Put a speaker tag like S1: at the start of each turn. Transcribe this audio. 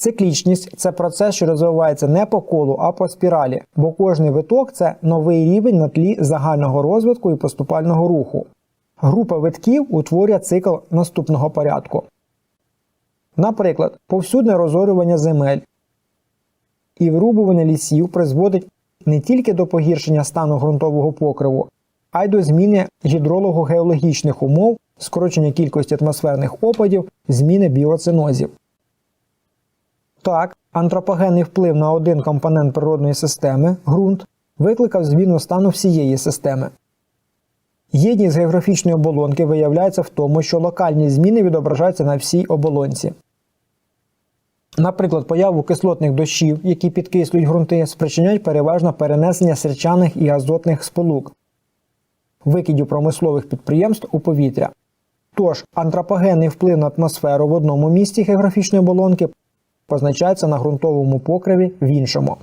S1: Циклічність це процес, що розвивається не по колу, а по спіралі, бо кожний виток це новий рівень на тлі загального розвитку і поступального руху. Група витків утворює цикл наступного порядку. Наприклад, повсюдне розорювання земель і вирубування лісів призводить не тільки до погіршення стану ґрунтового покриву, а й до зміни гідролого-геологічних умов, скорочення кількості атмосферних опадів, зміни біоцинозів. Так, антропогенний вплив на один компонент природної системи ґрунт викликав зміну стану всієї системи. Єдність географічної оболонки виявляється в тому, що локальні зміни відображаються на всій оболонці. Наприклад, появу кислотних дощів, які підкислюють ґрунти, спричиняють переважно перенесення сірчаних і азотних сполук, викидів промислових підприємств у повітря. Тож антропогенний вплив на атмосферу в одному місці географічної оболонки позначається на ґрунтовому покриві в іншому.